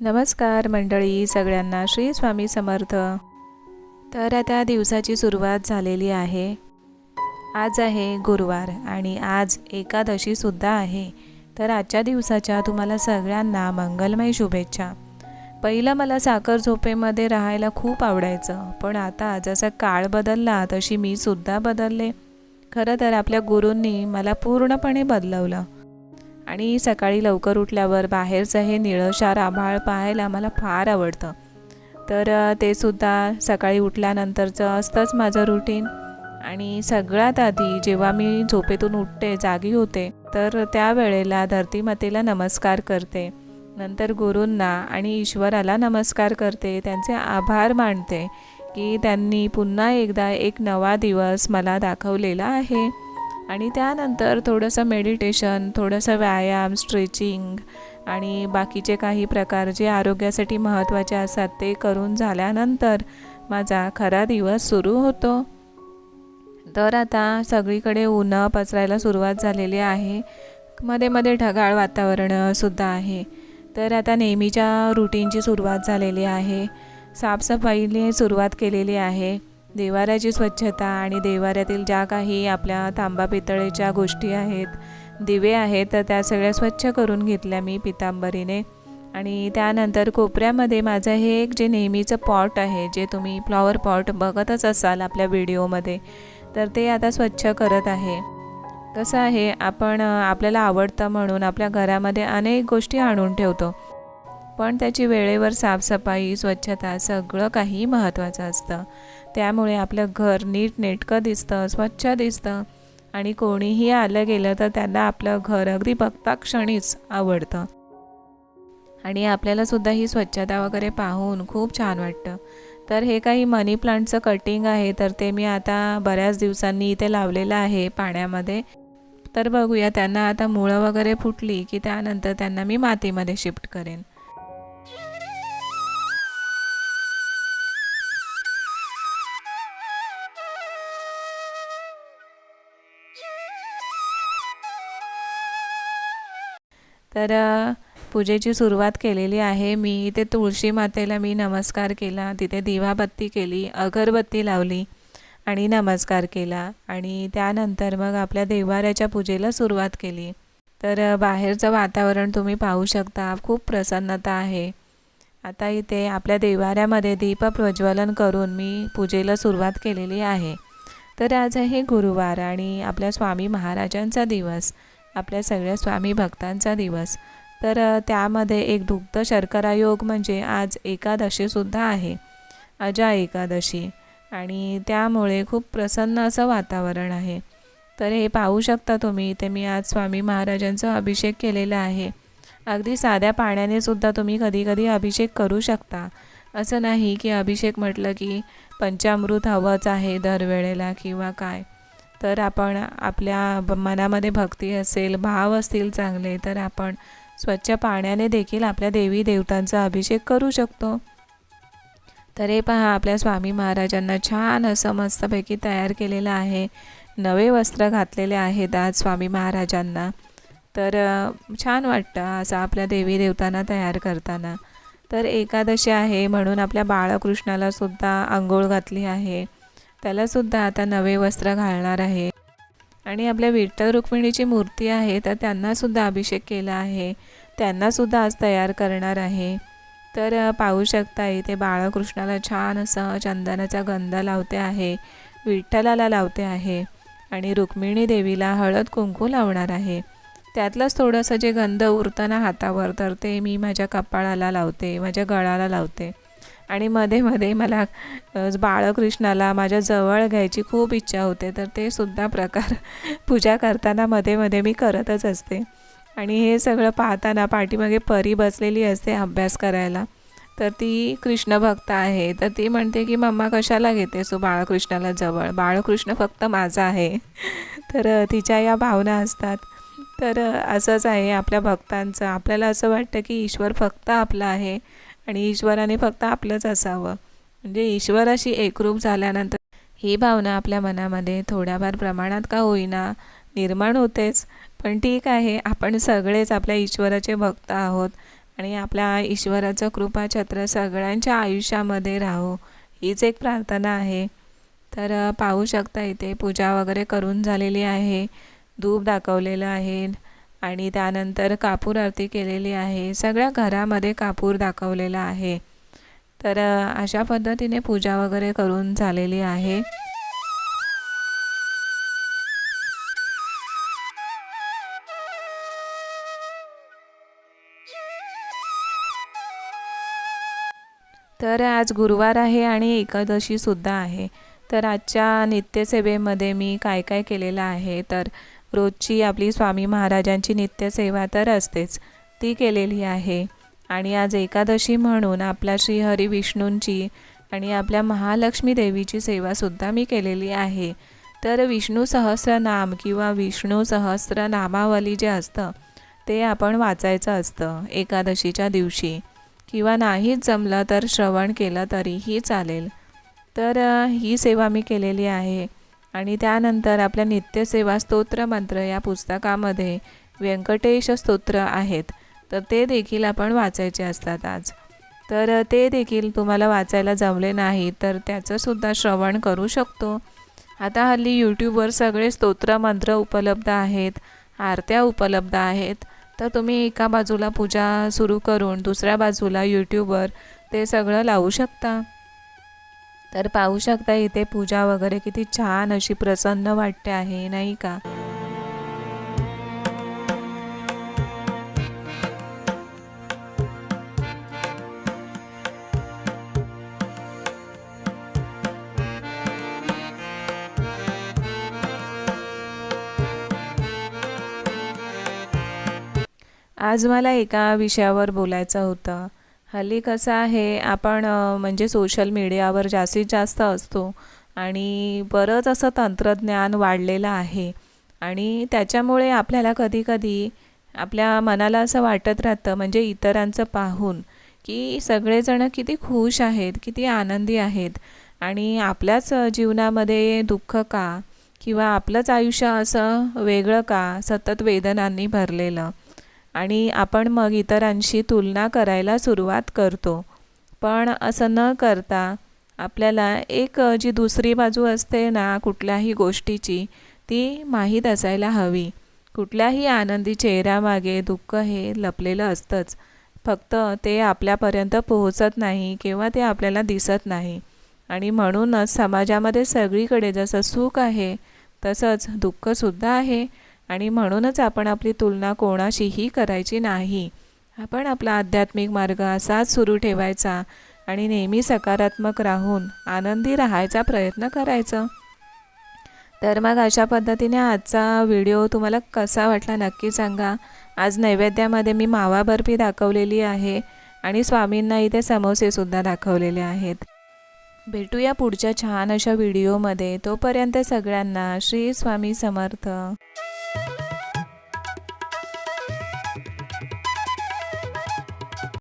नमस्कार मंडळी सगळ्यांना श्री स्वामी समर्थ. तर आता दिवसाची सुरुवात झालेली आहे. आज आहे गुरुवार आणि आज एकादशीसुद्धा आहे. तर आजच्या दिवसाच्या तुम्हाला सगळ्यांना मंगलमय शुभेच्छा. पहिलं मला साखर झोपेमध्ये राहायला खूप आवडायचं पण आता जसा काळ बदलला तशी मी सुद्धा बदलले. खरं तर आपल्या गुरूंनी मला पूर्णपणे बदलवलं. आणि सकाळी लवकर उठल्यावर बाहेरचं हे निळशार आभाळ पाहायला मला फार आवडतं. तर ते सुद्धा सकाळी उठल्यानंतरचं असतंच माझं रुटीन आणि सगळ्यात आधी जेव्हा मी झोपेतून उठते जागी होते तर त्यावेळेला धरतीमातेला नमस्कार करते. नंतर गुरूंना आणि ईश्वराला नमस्कार करते त्यांचे आभार मानते की त्यांनी पुन्हा एकदा एक नवा दिवस मला दाखवलेला आहे. आणि त्यानंतर थोडंसं मेडिटेशन थोडंसं व्यायाम स्ट्रेचिंग आणि बाकीचे काही प्रकार जे आरोग्यासाठी महत्त्वाचे असतात ते करून झाल्यानंतर माझा खरा दिवस सुरू होतो. तर आता सगळीकडे ऊन पसरायला सुरुवात झालेली आहे. मध्ये मध्ये ढगाळ वातावरणसुद्धा आहे. तर आता नेहमीच्या रुटीनची सुरुवात झालेली आहे. साफसफाईने सुरुवात केलेली आहे. देवाऱ्याची स्वच्छता आणि देवाऱ्यातील ज्या काही आपल्या तांबा पितळेच्या गोष्टी आहेत दिवे आहेत तर त्या सगळ्या स्वच्छ करून घेतल्या मी पितांबरीने. आणि त्यानंतर कोपऱ्यामध्ये माझं हे एक जे नेहमीचं पॉट आहे जे तुम्ही फ्लॉवर पॉट बघतच असाल आपल्या व्हिडिओमध्ये तर ते आता स्वच्छ करत आहे. कसं आहे आपण आपल्याला आवडतं म्हणून आपल्या घरामध्ये अनेक गोष्टी आणून ठेवतो. पण त्याची वेळेवर साफसफाई स्वच्छता सगळं काही महत्त्वाचं असतं. त्यामुळे आपलं घर नीट नेटकं दिसतं स्वच्छ दिसतं आणि कोणीही आलं गेलं तर त्यांना आपलं घर अगदी बघता क्षणीच आवडतं. आणि आपल्याला सुद्धा ही स्वच्छता वगैरे पाहून खूप छान वाटतं. तर हे काही मनी प्लांटचं कटिंग आहे तर ते मी आता बऱ्याच दिवसांनी इथे लावलेलं आहे पाण्यामध्ये. तर बघूया त्यांना आता मुळं वगैरे फुटली की त्यानंतर त्यांना मी मातीमध्ये शिफ्ट करेन. तर पूजेची सुरुवात केलेली आहे. मी इथे तुळशी मातेला मी नमस्कार केला. तिथे दिवाबत्ती केली अगरबत्ती लावली आणि नमस्कार केला. आणि त्यानंतर मग आपल्या देवाऱ्याच्या पूजेला सुरुवात केली. तर बाहेरचं वातावरण तुम्ही पाहू शकता. खूप प्रसन्नता आहे. आता इथे आपल्या देवाऱ्यामध्ये दीप प्रज्वलन करून मी पूजेला सुरुवात केलेली आहे. तर आज आहे गुरुवार आणि आपल्या स्वामी महाराजांचा दिवस. आपल्या सगळ्या स्वामी भक्तांचा दिवस. तर त्यामध्ये एक दुग्ध शर्करा योग म्हणजे आज एकादशीसुद्धा आहे. अजा एकादशी. आणि त्यामुळे खूप प्रसन्न असं वातावरण आहे. तर हे पाहू शकता तुम्ही इथे मी आज स्वामी महाराजांचा अभिषेक केलेला आहे. अगदी साध्या पाण्याने सुद्धा तुम्ही कधीकधी अभिषेक करू शकता. असं नाही की अभिषेक म्हटलं की पंचामृत हवंच आहे दरवेळेला किंवा काय. तर आपण आपल्या ब- मनामध्ये भक्ती असेल भाव असतील चांगले तर आपण स्वच्छ पाण्याने देखील आपल्या देवी देवतांचा अभिषेक करू शकतो. तर हे पहा आपल्या स्वामी महाराजांना छान असं मस्तपैकी तयार केलेलं आहे. नवे वस्त्र घातलेले आहेत आज स्वामी महाराजांना. तर छान वाटतं असं आपल्या देवी देवतांना तयार करताना. तर एकादशी आहे म्हणून आपल्या बाळकृष्णाला सुद्धा आंघोळ घातली आहे. त्यालासुद्धा आता नवे वस्त्र घालणार आहे. आणि आपल्या विठ्ठल रुक्मिणीची मूर्ती आहे तर त्यांनासुद्धा अभिषेक केला आहे. त्यांनासुद्धा आज तयार करणार आहे. तर पाहू शकता इथे बाळकृष्णाला छान असं चंदनाचा गंध लावते आहे विठ्ठलाला लावते आहे. आणि रुक्मिणी देवीला हळद कुंकू लावणार आहे. त्यातलंच थोडंसं जे गंध उरतं ना हातावर तर ते मी माझ्या कपाळाला लावते माझ्या गळाला लावते. आणि मध्ये मध्ये मला बाळकृष्णाला माझ्या जवळ घ्यायची खूप इच्छा होते तर ते सुद्धा प्रकार पूजा करताना मध्ये मध्ये मी करतच असते. आणि हे सगळं पाहताना पाठीमागे परी बसलेली असते अभ्यास करायला. तर ती कृष्ण भक्त आहे तर ती म्हणते की मम्मा कशाला घेते सो बाळकृष्णाला जवळ? बाळकृष्ण फक्त माझा आहे. तर तिच्या या भावना असतात. तर असंच आहे आपल्या भक्तांचं. आपल्याला असं वाटतं की ईश्वर फक्त आपला आहे. आणि ईश्वराने फक्त आपलंच असावं. म्हणजे ईश्वराशी एकरूप झाल्यानंतर ही भावना आपल्या मनामध्ये थोड्याफार प्रमाणात का होईना निर्माण होतेच. पण ठीक आहे आपण सगळेच आपल्या ईश्वराचे भक्त आहोत आणि आपल्या ईश्वराचं कृपाछत्र सगळ्यांच्या आयुष्यामध्ये राहो हीच एक प्रार्थना आहे. तर पाहू शकता इथे पूजा वगैरे करून झालेली आहे धूप दाखवलेलं आहे. आणि त्यानंतर कापूर आरती केलेली आहे. सगळ्या घरामध्ये कापूर दाखवलेला आहे. तर अशा पद्धतीने पूजा वगैरे करून झालेली आहे. तर आज गुरुवार आहे आणि एकादशीसुद्धा आहे. तर आजच्या नित्यसेवेमध्ये मी काय काय केलेलं आहे? तर रोजची आपली स्वामी महाराजांची नित्यसेवा तर असतेच ती केलेली आहे. आणि आज एकादशी म्हणून आपल्या श्री हरी विष्णूंची आणि आपल्या महालक्ष्मी देवीची सेवासुद्धा मी केलेली आहे. तर विष्णू सहस्रनाम किंवा विष्णू सहस्र नामावली जे असतं ते आपण वाचायचं असतं एकादशीच्या दिवशी. किंवा नाहीच जमलं तर श्रवण केलं तरीही चालेल. तर ही सेवा मी केलेली आहे. आणि त्यानंतर आपल्या नित्यसेवा स्तोत्र मंत्र या पुस्तकामध्ये व्यंकटेश स्तोत्र आहेत. तर ते देखील आपण वाचायचे असतात आज. तर ते देखील तुम्हाला वाचायला जमले नाही तर त्याचंसुद्धा श्रवण करू शकतो. आता हल्ली यूट्यूबवर सगळे स्तोत्र मंत्र उपलब्ध आहेत आरत्या उपलब्ध आहेत. तर तुम्ही एका बाजूला पूजा सुरू करून दुसऱ्या बाजूला यूट्यूबवर ते सगळं लावू शकता. तर पाहू शकता इथे पूजा वगैरे किती छान अशी प्रसन्न वाटते आहे नाही का? आज मला एका विषयावर बोलायचं होतं. हल्ली कसं आहे आपण म्हणजे सोशल मीडियावर जास्तीत जास्त असतो आणि बरंच असं तंत्रज्ञान वाढलेलं आहे आणि त्याच्यामुळे आपल्याला कधीकधी आपल्या मनाला असं वाटत राहतं म्हणजे इतरांचं पाहून की सगळेजण किती खुश आहेत किती आनंदी आहेत आणि आपल्याच जीवनामध्ये दुःख का किंवा आपलंच आयुष्य असं वेगळं का सतत वेदनांनी भरलेलं. आणि आपण मग इतरांशी तुलना करायला सुरुवात करतो. पण असं न करता आपल्याला एक जी दुसरी बाजू असते ना कुठल्याही गोष्टीची ती माहीत असायला हवी. कुठल्याही आनंदी चेहऱ्यामागे दुःख हे लपलेलं असतंच. फक्त ते आपल्यापर्यंत पोहोचत नाही किंवा ते आपल्याला दिसत नाही. आणि म्हणूनच समाजामध्ये सगळीकडे जसं सुख आहे तसंच दुःखसुद्धा आहे. आणि म्हणूनच आपण आपली तुलना कोणाशीही करायची नाही. आपण आपला आध्यात्मिक मार्ग असाच सुरू ठेवायचा आणि नेहमी सकारात्मक राहून आनंदी राहायचा प्रयत्न करायचा. तर मग अशा पद्धतीने आजचा व्हिडिओ तुम्हाला कसा वाटला नक्की सांगा. आज नैवेद्यामध्ये मी मावा बर्फी दाखवलेली आहे आणि स्वामींना इथे समोसेसुद्धा दाखवलेले आहेत. भेटूया पुढच्या छान अशा व्हिडिओमध्ये. तोपर्यंत सगळ्यांना श्री स्वामी समर्थ.